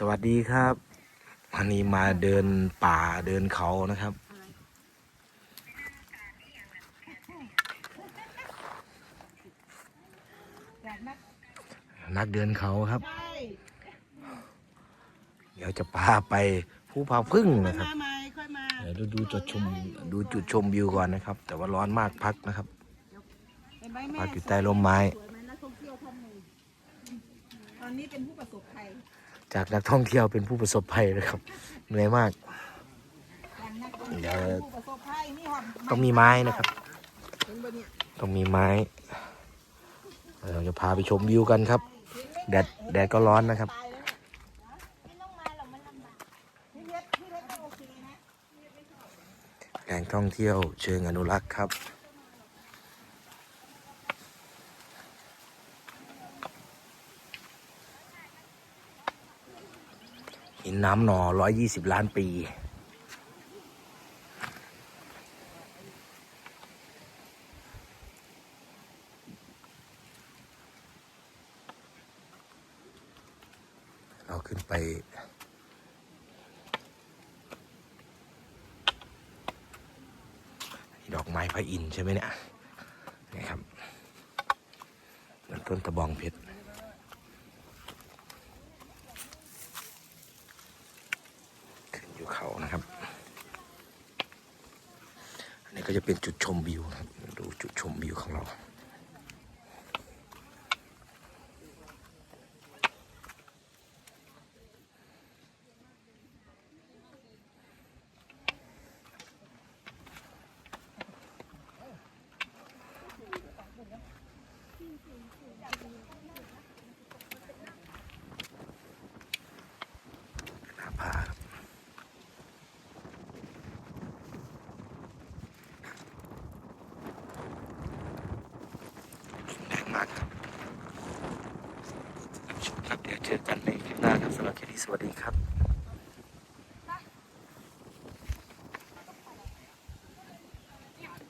สวัสดีครับวันนี้มาเดินป่าเดินเขานะครับ นักเดินเขาครับใช่เดี๋ยวจะพาไปภูผาพึ่งค่อยนะครับมาใหม่ค่อยมาเดี๋ยวดูดูจุดชมดูจุดชมวิวก่อนนะครับ แต่ว่าร้อนมากพักนะครับเห็นไหมแม่พักอยู่ใต้ร่มไม้สวยไหมนักท่องเที่ยวท่านหนึ่งตอนนี้เป็นผู้ประสบภัย จากนักท่องเที่ยวเป็นผู้ประสบภัยนะครับเหนื่อยมาก เดี๋ยวต้องมีไม้นะครับ ต้องมีไม้เราจะพาไปชมวิวกันครับ แดดแดดก็ร้อนนะครับแหล่งท่องเที่ยวเชิงอนุรักษ์ครับ หินน้ำหนอ120ล้านปี เราขึ้นไปดอกไม้พระอินทร์ใช่ไหมเนี่ยนี่ครับต้นตะบองเพชรขึ้ นอยู่เขานะครับอันนี้ก็จะเป็นจุดชมวิวนะครับ ดูจุดชมวิวของเรา หน้าผาครับแรงมากครับชมครับ เดี๋ยวเจอกันในคลิปหน้าครับสำหรับค ลิปนี้สวัสดีครับ